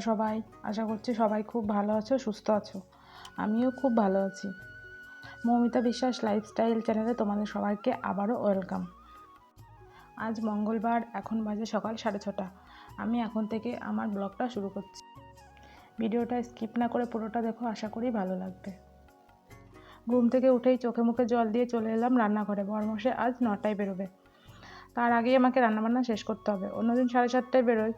সবাই? আশা করছি সবাই খুব ভালো আছো, সুস্থ আছো। আমিও খুব ভালো আছি। মৌমিতা বিশ্বাস লাইফস্টাইল চ্যানেলে তোমাদের সবাইকে আবারও ওয়েলকাম আজ মঙ্গলবার, এখন বাজে সকাল সাড়ে ছটা। আমি এখন থেকে আমার ব্লগটা শুরু করছি। ভিডিওটা স্কিপ না করে পুরোটা দেখো, আশা করি ভালো লাগবে। ঘুম থেকে উঠেই চোখে মুখে জল দিয়ে চলে এলাম রান্নাঘরে। বরমশে আজ নটায় বেরোবে। তার আগেই আমাকে রান্নাবান্না শেষ করতে হবে। অন্যদিন সাড়ে সাতটায় বেরোয়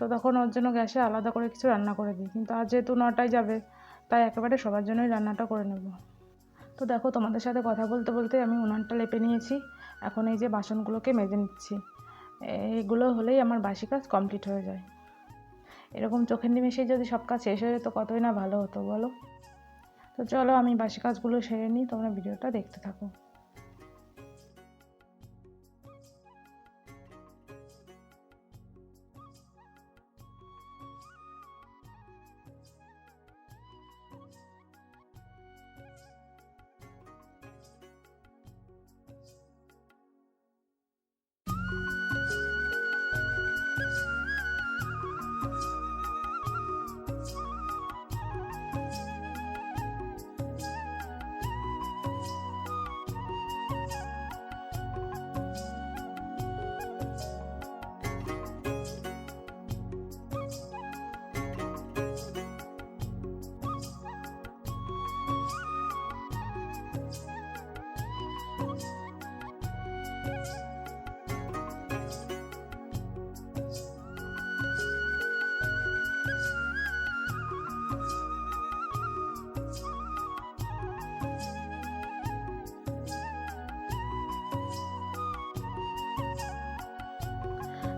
তো তখন ওর জন্য গ্যাসে আলাদা করে কিছু রান্না করে দিই। কিন্তু আজ যেহেতু নটায় যাবে, তাই একেবারে সবার জন্যই রান্নাটা করে নেব। তো দেখো, তোমাদের সাথে কথা বলতে বলতে আমি উনানটা লেপে নিয়েছি। এখন এই যে বাসনগুলোকে মেজে নিচ্ছি। এগুলো হলেই আমার বাসি কাজ কমপ্লিট হয়ে যায়। এরকম চোখের নিমেষেই যদি সব কাজ শেষ হয়ে যেত, কতই না ভালো হতো, বলো? তো চলো, আমি বাসি কাজগুলো সেরে নিই। তোমরা ভিডিওটা দেখতে থাকো।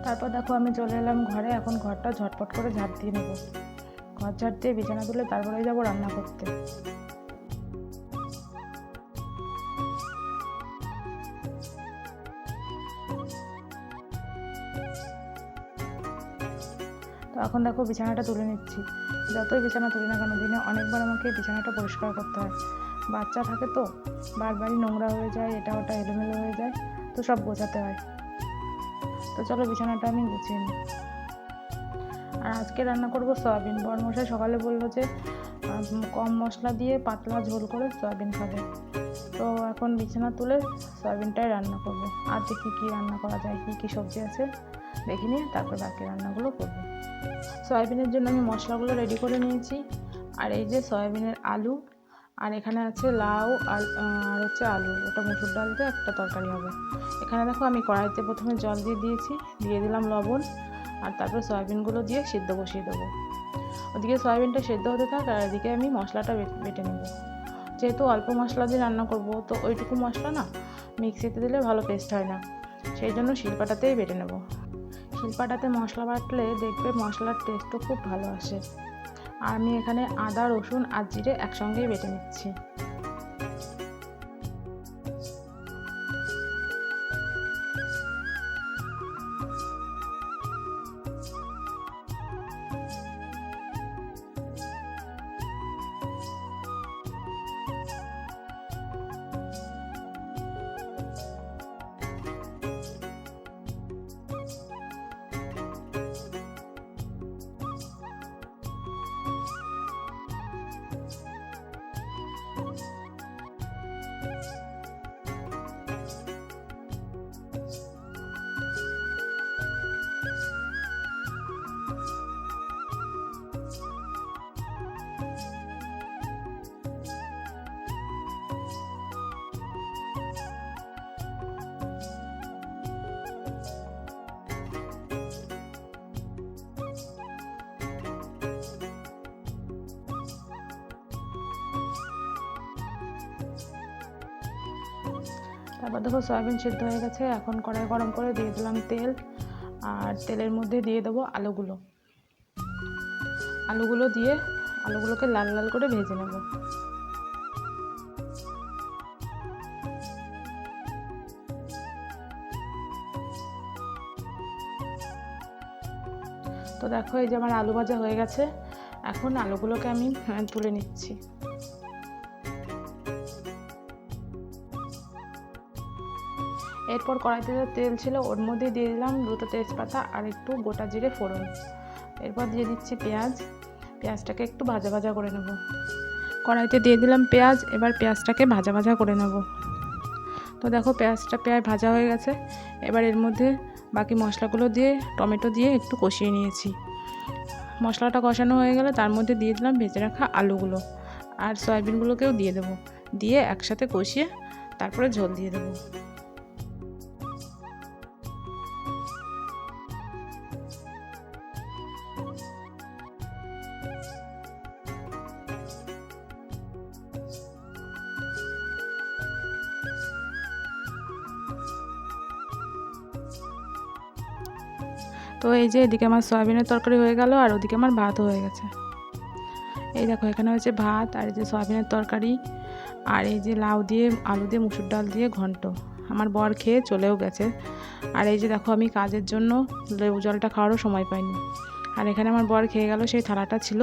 তারপর দেখো আমি চলে এলাম ঘরে, এখন ঘরটা ঝটপট করে ঝাড় দিয়ে নেব। ঘর ঝাড় দিয়ে বিছানা তুলে তারপরে যাব রান্না করতে। তো এখন দেখো বিছানাটা তুলে নিচ্ছি। যতই বিছানা তুলি না কেন, দিনে অনেকবার আমাকে বিছানাটা পরিষ্কার করতে হয়। বাচ্চা থাকে তো, বারবারই নোংরা হয়ে যায়, এটা ওটা এলোমেলো হয়ে যায়, তো সব গোছাতে হয়। তো চলো বিছানাটা আমি গুছিয়ে নিই। আর আজকে রান্না করব সয়াবিন। বরমশাই সকালে বলল যে কম মশলা দিয়ে পাতলা ঝোল করে সয়াবিন খাবে। তো এখন বিছানা তুলে সয়াবিনটাই রান্না করব। আর দেখি কী রান্না করা যায়, কী কী সবজি আছে, দেখে নিয়ে তারপর বাকি রান্নাগুলো করব। সয়াবিনের জন্য আমি মশলাগুলো রেডি করে নিয়েছি। আর এই যে সয়াবিনের আলু, আর এখানে আছে লাউ আর হচ্ছে আলু। ওটা মুসুর ডাল দিয়ে একটা তরকারি হবে। এখানে দেখো আমি কড়াইতে প্রথমে জল দিয়ে দিয়েছি, দিয়ে দিলাম লবণ আর তারপর সয়াবিনগুলো দিয়ে সিদ্ধ বসিয়ে দেবো। ওদিকে সয়াবিনটা সেদ্ধ হতে থাক আর এদিকে আমি মশলাটা বেটে নেব। যেহেতু অল্প মশলা দিয়ে রান্না করব, তো ওইটুকু মশলা না মিক্সিতে দিলে ভালো পেস্ট হয় না। সেই জন্য শিলপাটাতেই বেটে নেব। শিলপাটাতে মশলা বাটলে দেখবে মশলার টেস্টও খুব ভালো আসে। আর আমি এখানে আদা, রসুন আর জিরে একসঙ্গেই বেটে নিচ্ছি। তারপর দেখো সয়াবিন সিদ্ধ হয়ে গেছে। এখন কড়াই গরম করে দিয়ে দিলাম তেল আর তেলের মধ্যে দিয়ে দেবো আলুগুলো। আলুগুলো দিয়ে আলুগুলোকে লাল লাল করে ভেজে নেব। তো দেখো এই যে আমার আলু ভাজা হয়ে গেছে। এখন আলুগুলোকে আমি তুলে নিচ্ছি। এরপর কড়াইতে যে তেল ছিল ওর মধ্যে দিয়ে দিলাম দুটো তেজপাতা আর একটু গোটা জিরে ফোড়ন। এরপর দিয়ে দিচ্ছি পেঁয়াজ। পেঁয়াজটাকে একটু ভাজা ভাজা করে নেব। কড়াইতে দিয়ে দিলাম পেঁয়াজ, এবার পেঁয়াজটাকে ভাজা ভাজা করে নেব। তো দেখো পেঁয়াজটা পেঁয়াজ ভাজা হয়ে গেছে। এবার এর মধ্যে বাকি মশলাগুলো দিয়ে, টমেটো দিয়ে একটু কষিয়ে নিয়েছি। মশলাটা কষানো হয়ে গেলে তার মধ্যে দিয়ে দিলাম ভেজে রাখা আলুগুলো আর সয়াবিনগুলোকেও দিয়ে দেবো। দিয়ে একসাথে কষিয়ে তারপরে ঝোল দিয়ে দেবো। তো এই যে এদিকে আমার সয়াবিনের তরকারি হয়ে গেল আর ওদিকে আমার ভাতও হয়ে গেছে। এই দেখো, এখানে হয়েছে ভাত আর এই যে সয়াবিনের তরকারি আর এই যে লাউ দিয়ে, আলু দিয়ে, মুসুর ডাল দিয়ে ঘন্ট। আমার বর খেয়ে চলেও গেছে। আর এই যে দেখো, আমি কাজের জন্য লেবু জলটা খাওয়ারও সময় পাইনি। আর এখানে আমার বর খেয়ে গেল, সেই থালাটা ছিল,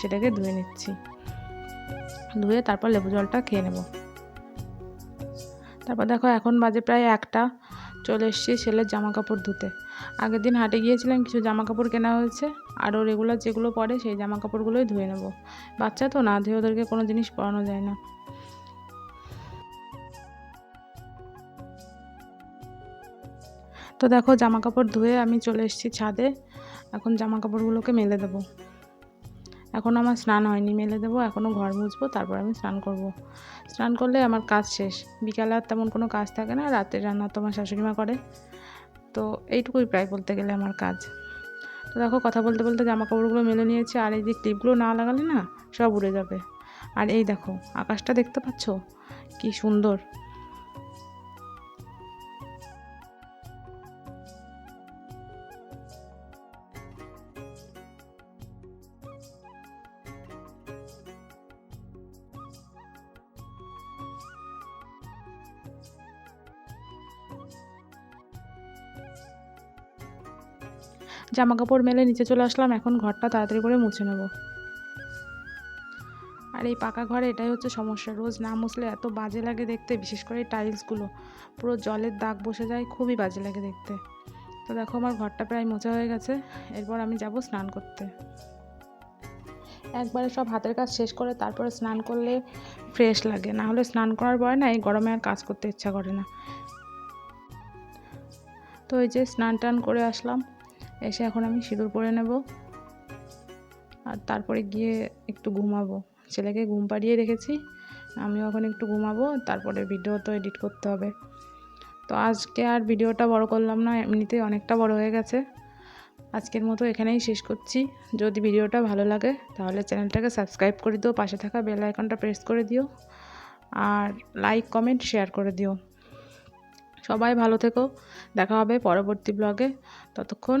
সেটাকে ধুয়ে নিচ্ছি। ধুয়ে তারপর লেবু জলটা খেয়ে নেব। তারপর দেখো, এখন বাজে প্রায় একটা। চলে এসেছি ছেলের জামা কাপড় ধুতে। আগের দিন হাটে গিয়েছিলাম, কিছু জামা কাপড় কেনা হয়েছে। আরও রেগুলার যেগুলো পরে সেই জামা কাপড়গুলোই ধুয়ে নেব। বাচ্চা তো না, ধুয়ে ওদেরকে কোনো জিনিস পরানো যায় না। তো দেখো জামা কাপড় ধুয়ে আমি চলে এসেছি ছাদে। এখন জামা কাপড়গুলোকে মেলে দেবো। এখন আমার স্নান হয়নি, মেলে দেবো এখনও ঘর মুছবো, তারপর আমি স্নান করব। স্নান করলে আমার কাজ শেষ। বিকালে আর তেমন কোনো কাজ থাকে না, রাতে রান্না তো আমার শাশুড়ি মা করে। তো এইটুকুই প্রায় বলতে গেলে আমার কাজ। তো দেখো কথা বলতে বলতে জামা কাপড়গুলো মেলে নিয়েছি, আর এই যে ক্লিপগুলো না লাগালে না সব উড়ে যাবে। আর এই দেখো, আকাশটা দেখতে পাচ্ছ? কি সুন্দর। জামা কাপড় মেলে নিচে চলে আসলাম, এখন ঘরটা তাড়াতাড়ি করে মুছে নেব। আর এই পাকা ঘরে এটাই হচ্ছে সমস্যা, রোজ না মুছলে এত বাজে লাগে দেখতে, বিশেষ করে এই টাইলসগুলো। পুরো জলের দাগ বসে যায়, খুবই বাজে লাগে দেখতে। তো দেখো আমার ঘরটা প্রায় মোছা হয়ে গেছে, এরপর আমি যাব স্নান করতে। একবারে সব হাতের কাজ শেষ করে তারপরে স্নান করলে ফ্রেশ লাগে, না হলে স্নান করার পরে না এই গরমে আর কাজ করতে ইচ্ছা করে না। তো এই যে স্নান টান করে আসলাম এসে এখন আমি সিঁদুর পরে নেব। আর তারপরে গিয়ে একটু ঘুমাবো। ছেলেকে ঘুম পাড়িয়ে রেখেছি, আমিও এখন একটু ঘুমাবো, তারপরে ভিডিও তো এডিট করতে হবে। তো আজকে আর ভিডিওটা বড় করলাম না, এমনিতে অনেকটা বড় হয়ে গেছে। আজকের মতো এখানেই শেষ করছি। যদি ভিডিওটা ভালো লাগে, তাহলে চ্যানেলটাকে সাবস্ক্রাইব করে দিও, পাশে থাকা বেল আইকনটা প্রেস করে দিও। আর লাইক কমেন্ট শেয়ার করে দিও। সবাই ভালো থেকো। দেখা হবে পরবর্তী ব্লগে ততক্ষণ